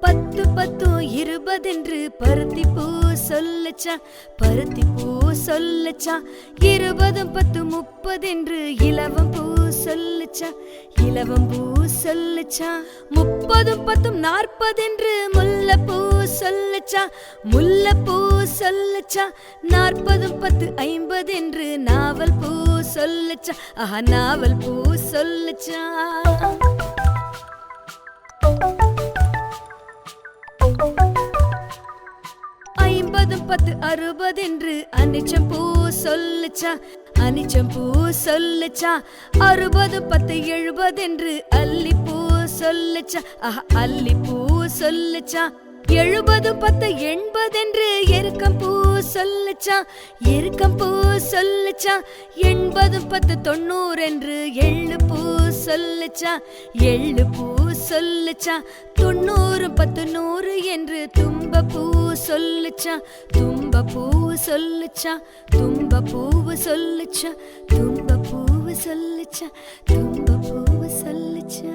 பத்து பத்தும் இருபதென்று பருத்தி பூ சொல்லச்சா பருத்தி பூ சொல்லச்சா. இருபதும் பத்து முப்பதென்று இலவம் பூ சொல்லச்சா இலவம் பூ சொல்லச்சா. முப்பதும் பத்தும் நாற்பதென்று முல்லைப்பூ சொல்லுச்சா? முல்லைப்பூ சொல்லுச்சா? நாற்பதும் பத்து ஐம்பதென்று நாவல் பூ சொல்லுச்சா? ஆஹா நாவல் பூ சொல்லுச்சா? ஐம்பதும் பத்து அறுபதென்று அனிச்சம் பூ சொல்லுச்சா? அனிச்சம் பூ சொல்லுச்சா? அறுபது பத்து எழுபது என்று அல்லிப்பூ சொல்லுச்சா? ஆஹா அல்லிப்பூ சொல்லுச்சா? எழுபது பத்து எண்பதென்று எருக்கம் பூ சொல்லுச்சா எருக்கம் பூ சொல்லுச்சா எண்பது பத்து தொண்ணூறு என்று எள்ளு பூ சொல்லுச்சா எள்ளு பூ சொல்லுச்சா தொண்ணூறு பத்து நூறு என்று தும்ப பூ சொல்லுச்சா தும்ப பூ சொல்லுச்சா தும்ப பூவு சொல்லுச்சா தும்ப பூவு சொல்லுச்சா தும்ப பூவு சொல்லுச்சா.